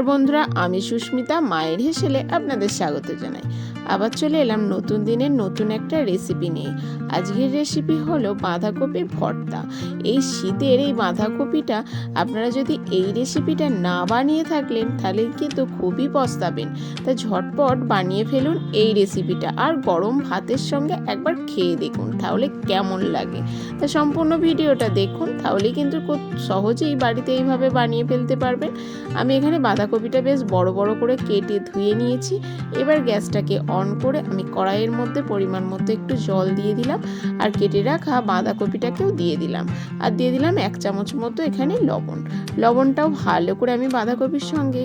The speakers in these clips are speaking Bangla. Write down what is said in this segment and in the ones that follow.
বন্ধুরা, আমি সুস্মিতা, মায়ের হেসেলে আপনাদের স্বাগত জানাই। আবার চলে এলাম নতুন দিনের নতুন একটা রেসিপি নিয়ে। আজকের রেসিপি হলো বাঁধাকপি ভর্তা। এই শীতের এই বাঁধাকপিটা আপনারা যদি এই রেসিপিটা না বানিয়ে থাকলেন, তাহলে কিন্তু খুবই পস্তাবেন। তা ঝটপট বানিয়ে ফেলুন এই রেসিপিটা আর গরম ভাতের সঙ্গে একবার খেয়ে দেখুন, তাহলে কেমন লাগে। তা সম্পূর্ণ ভিডিওটা দেখুন, তাহলে কিন্তু খুব সহজেই বাড়িতে এইভাবে বানিয়ে ফেলতে পারবেন। আমি এখানে বাঁধাকপিটা বেশ বড় বড় করে কেটে ধুয়ে নিয়েছি। এবার গ্যাসটাকে অন করে আমি কড়াইয়ের মধ্যে পরিমাণ মতো একটু জল দিয়ে দিলাম আর কেটে রাখা বাঁধাকপিটাকেও দিয়ে দিলাম। আর দিয়ে দিলাম এক চামচ মতো এখানে লবণ। লবণটাও ভালো করে আমি বাঁধাকপির সঙ্গে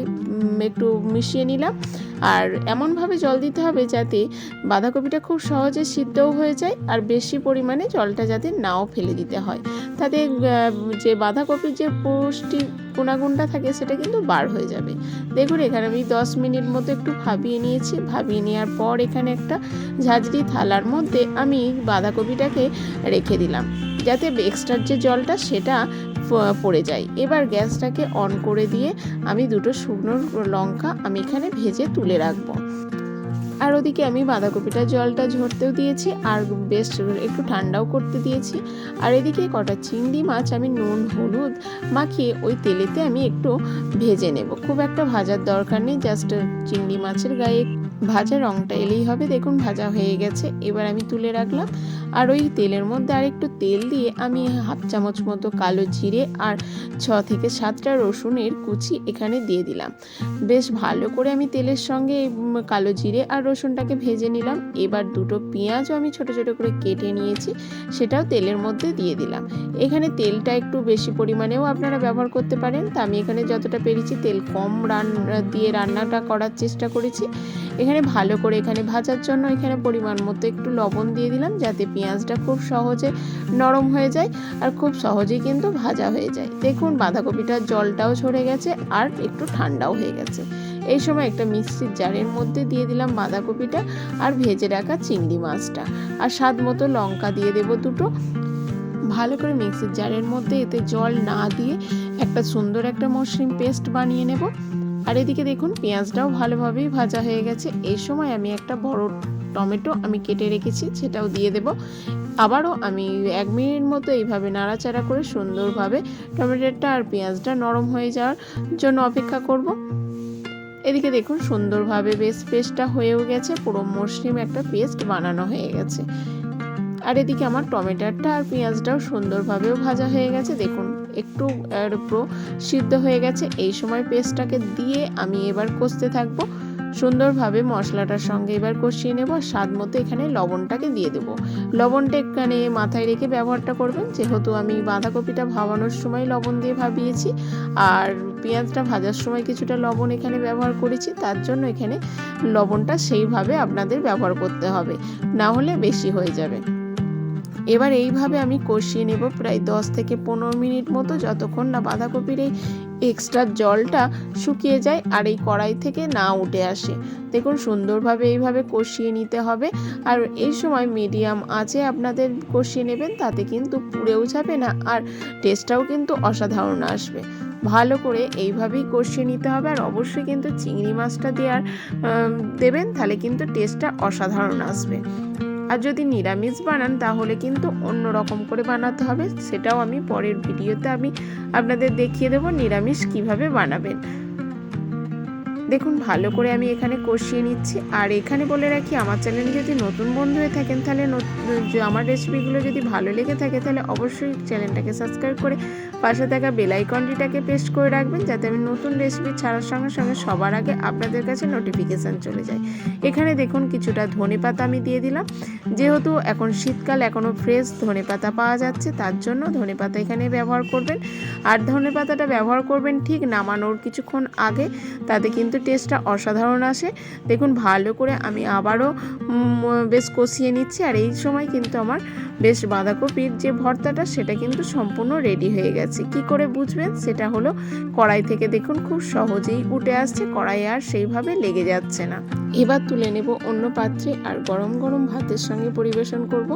একটু মিশিয়ে নিলাম। আর এমনভাবে জল দিতে হবে যাতে বাঁধাকপিটা খুব সহজে সিদ্ধও হয়ে যায় আর বেশি পরিমাণে জলটা যাতে নাও ফেলে দিতে হয়। তাতে যে বাঁধাকপির যে পুষ্টি গুণাগুণটা থাকে সেটা কিন্তু বার হয়ে যাবে। দেখুন, এখানে আমি দশ মিনিট মতো একটু ভাবিয়ে নিয়েছি। ভাবিয়ে নেওয়ার পর এখানে একটা ঝাঁঝরি থালার মধ্যে আমি বাঁধাকপিটাকে রেখে দিলাম। যাতে এক্সট্রার যে জলটা সেটা পড়ে যায় এবার গ্যাসটাকে অন করে দিয়ে আমি দুটো শুকনো লঙ্কা আমি এখানে ভেজে তুলে রাখব। আর ওদিকে আমি বাঁধাকপিটা জলটা ঝরতেও দিয়েছি আর বেশ একটু ঠান্ডাও করতে দিয়েছি। আর এদিকে কটা চিংড়ি মাছ আমি নুন, হলুদ মাখিয়ে ওই তেলেতে আমি একটু ভেজে নেব। খুব একটা ভাজার দরকার নেই, জাস্ট চিংড়ি মাছের গায়ে ভাজা রঙটা এলেই হবে। দেখুন, ভাজা হয়ে গেছে। এবার আমি তুলে রাখলাম। আর ওই তেলের মধ্যে আর একটু তেল দিয়ে আমি হাফ চামচ মতো কালো জিরে আর ছ থেকে সাতটা রসুনের কুচি এখানে দিয়ে দিলাম। বেশ ভালো করে আমি তেলের সঙ্গে কালো জিরে আর রসুনটাকে ভেজে নিলাম। এবার দুটো পেঁয়াজও আমি ছোট ছোট করে কেটে নিয়েছি। সেটাও তেলের মধ্যে দিয়ে দিলাম। এখানে তেলটা একটু বেশি পরিমাণেও আপনারা ব্যবহার করতে পারেন। তা আমি এখানে যতটা পেরেছি তেল কম রান্না দিয়ে রান্নাটা করার চেষ্টা করেছি। এখানে ভালো করে এখানে ভাজার জন্য এখানে পরিমাণ মতো একটু লবণ দিয়ে দিলাম যাতে পেঁয়াজটা খুব সহজে নরম হয়ে যায় আর খুব সহজেই কিন্তু ভাজা হয়ে যায়। দেখুন বাঁধাকপিটার জলটাও ঝরে গেছে আর একটু ঠান্ডাও হয়ে গেছে। এই সময় একটা মিক্সির জারের মধ্যে দিয়ে দিলাম বাঁধাকপিটা আর ভেজে রাখা চিংড়ি মাছটা। আর স্বাদ মতো লঙ্কা দিয়ে দেবো দুটো। ভালো করে মিক্সির জারের মধ্যে এতে জল না দিয়ে একটা সুন্দর একটা মসৃণ পেস্ট বানিয়ে নেব। আর এদিকে দেখুন, পেঁয়াজটাও ভালোভাবেই ভাজা হয়ে গেছে। এই সময় আমি একটা বড় টমেটো আমি কেটে রেখেছি, সেটাও দিয়ে দেব। আবারও আমি এক মিনিট মতো এইভাবে নাড়াচাড়া করে সুন্দরভাবে টমেটোটা আর পেঁয়াজটা নরম হয়ে যাওয়ার জন্য অপেক্ষা করব। এদিকে দেখুন, সুন্দরভাবে বেশ পেস্টটা হয়েও গেছে, পুরো মসৃণ একটা পেস্ট বানানো হয়ে গেছে। আর এদিকে আমার টমেটোটা আর পেঁয়াজটাও সুন্দরভাবেও ভাজা হয়ে গেছে, দেখুন। একটু, এর উপর সিদ্ধ হয়ে গেছে। এই সময় পেস্টটাকে দিয়ে আমি এবার কষতে থাকব। সুন্দরভাবে মশলাটার সঙ্গে এবার কষিয়ে নেব। আর স্বাদ মতো এখানে লবণটাকে দিয়ে দেবো। লবণটা এখানে মাথায় রেখে ব্যবহারটা করবেন। যেহেতু আমি বাঁধাকপিটা ভাবানোর সময় লবণ দিয়ে ভাবিয়েছি, আর পেঁয়াজটা ভাজার সময় কিছুটা লবণ এখানে ব্যবহার করেছি, তার জন্য এখানে লবণটা সেইভাবে আপনাদের ব্যবহার করতে হবে। না হলে বেশি হয়ে যাবে। এবার এইভাবে আমি কষিয়ে নেব প্রায় দশ থেকে পনেরো মিনিট মতো যতক্ষণ না বাঁধাকপির এই এক্সট্রা জলটা শুকিয়ে যায় আর এই কড়াই থেকে না উঠে আসে। দেখুন সুন্দরভাবে এইভাবে কষিয়ে নিতে হবে। আর এই সময় মিডিয়াম আঁচে আপনাদের কষিয়ে নেবেন, তাতে কিন্তু পুড়েও যাবে না আর টেস্টটাও কিন্তু অসাধারণ আসবে। ভালো করে এইভাবেই কষিয়ে নিতে হবে আর অবশ্যই কিন্তু চিংড়ি মাছটা দেওয়ার দেবেন, তাহলে কিন্তু টেস্টটা অসাধারণ আসবে। আর যদি নিরামিষ বানান, তাহলে কিন্তু অন্য রকম করে বানাতে হবে। সেটাও আমি পরের ভিডিওতে আমি আপনাদের দেখিয়ে দেবো নিরামিষ কীভাবে বানাবেন। দেখুন, ভালো করে আমি এখানে কষিয়ে নিচ্ছি। আর এখানে বলে রাখি, আমার চ্যানেলে যদি নতুন বন্ধু হয়ে থাকেন, তাহলে আমার রেসিপিগুলো যদি ভালো লেগে থাকে, তাহলে অবশ্যই চ্যানেলটাকে সাবস্ক্রাইব করে পাশে থাকা বেল আইকনটিটাকে পেস্ট করে রাখবেন, যাতে আমি নতুন রেসিপি ছাড়ার সঙ্গে সঙ্গে সবার আগে আপনাদের কাছে নোটিফিকেশান চলে যায়। এখানে দেখুন, কিছুটা ধনে পাতা আমি দিয়ে দিলাম। যেহেতু এখন শীতকাল এখনও ফ্রেশ ধনে পাতা পাওয়া যাচ্ছে, তার জন্য ধনে পাতা এখানে ব্যবহার করবেন। আর ধনে পাতাটা ব্যবহার করবেন ঠিক নামানোর কিছুক্ষণ আগে, তাতে কিন্তু টেস্টটা অসাধারণ আসে। দেখুন, ভালো করে আমি আবারও বেশ কষিয়ে নিচ্ছি। আর এই সময় কিন্তু আমার বেশ বাঁধাকপির যে ভর্তাটা, সেটা কিন্তু সম্পূর্ণ রেডি হয়ে গেছে। কি করে বুঝবেন? সেটা হলো কড়াই থেকে দেখুন খুব সহজেই উঠে আসছে, কড়াই আর সেইভাবে লেগে যাচ্ছে না। এবার তুলে নেব অন্য পাত্রে আর গরম গরম ভাতের সঙ্গে পরিবেশন করব।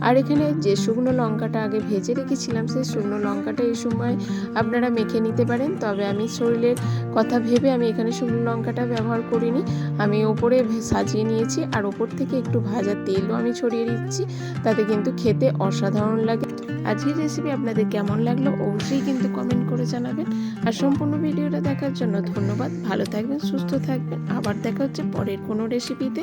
আর এখানে যে শুকনো লঙ্কাটা আগে ভেজে রেখেছিলাম, সেই শুকনো লঙ্কাটা এই সময় আপনারা মেখে নিতে পারেন। তবে আমি শরীরের কথা ভেবে আমি এখানে শুকনো লঙ্কাটা ব্যবহার করিনি। আমি ওপরে সাজিয়ে নিয়েছি আর ওপর থেকে একটু ভাজা তেলও আমি ছড়িয়ে দিচ্ছি। তাতে কিন্তু খেতে অসাধারণ লাগে। আজকের রেসিপি আপনাদের কেমন লাগল অবশ্যই কিন্তু কমেন্ট করে জানাবেন। আর সম্পূর্ণ ভিডিওটা দেখার জন্য ধন্যবাদ। ভালো থাকবেন, সুস্থ থাকবেন। আবার দেখা হচ্ছে পরের কোনো রেসিপিতে